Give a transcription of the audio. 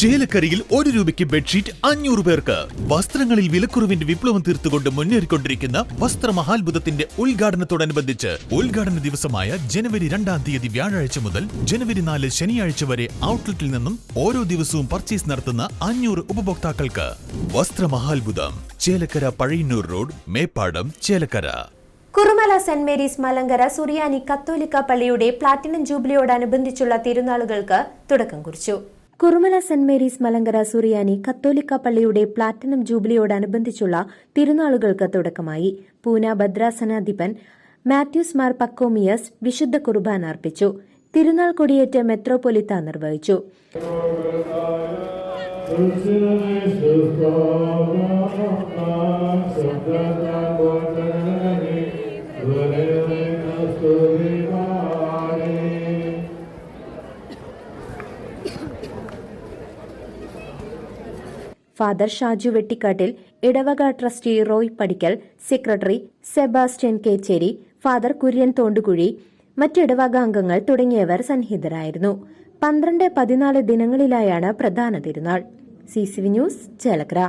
ചേലക്കരയിൽ ഒരു രൂപയ്ക്ക് ബെഡ്ഷീറ്റ് അഞ്ഞൂറ് പേർക്ക്. വസ്ത്രങ്ങളിൽ വിലക്കുറവിന്റെ വിപ്ലവം തീർത്തുകൊണ്ട് മുന്നേറിക്കൊണ്ടിരിക്കുന്ന വസ്ത്രമഹാത്ഭുതത്തിന്റെ ഉദ്ഘാടനത്തോടനുബന്ധിച്ച് ഉദ്ഘാടന ദിവസമായ ജനുവരി രണ്ടാം തീയതി വ്യാഴാഴ്ച മുതൽ ജനുവരി നാല് ശനിയാഴ്ച വരെ ഔട്ട്ലെറ്റിൽ നിന്നും ഓരോ ദിവസവും പർച്ചേസ് നടത്തുന്ന അഞ്ഞൂറ് ഉപഭോക്താക്കൾക്ക്. വസ്ത്രമഹാത്ഭുതം. Chelakkara Pazhayannur road Meppadam Chelakkara. Kurumala Saint Mary's Malankara സുറിയാനി കത്തോലിക്ക പള്ളിയുടെ പ്ലാറ്റിനം ജൂബിലിയോടനുബന്ധിച്ചുള്ള തിരുനാളുകൾക്ക് തുടക്കം കുറിച്ചു. കുറുമല സെന്റ് മേരീസ് മലങ്കര സുറിയാനി കത്തോലിക്ക പള്ളിയുടെ പ്ലാറ്റിനം ജൂബിലിയോടനുബന്ധിച്ചുള്ള തിരുനാളുകൾക്ക് തുടക്കമായി. പൂന ഭദ്രാസനാധിപൻ മാത്യൂസ് മാർ പക്കോമിയസ് വിശുദ്ധ കുർബാന അർപ്പിച്ചു. തിരുനാൾ കൊടിയേറ്റ് മെത്രോപൊലിത്ത നിർവഹിച്ചു. ഫാദർ ഷാജു വെട്ടിക്കാട്ടിൽ ഇടവക trustee Roy Padikkal secretary Sebastian Kechery father Kurian Thondukuzhy മറ്റിടവക അംഗങ്ങൾ തുടങ്ങിയവർ സന്നിഹിതരായിരുന്നു. പന്ത്രണ്ട് പതിനാല് ദിനങ്ങളിലായാണ് പ്രധാന തിരുനാൾ. C C V news Chelakkara.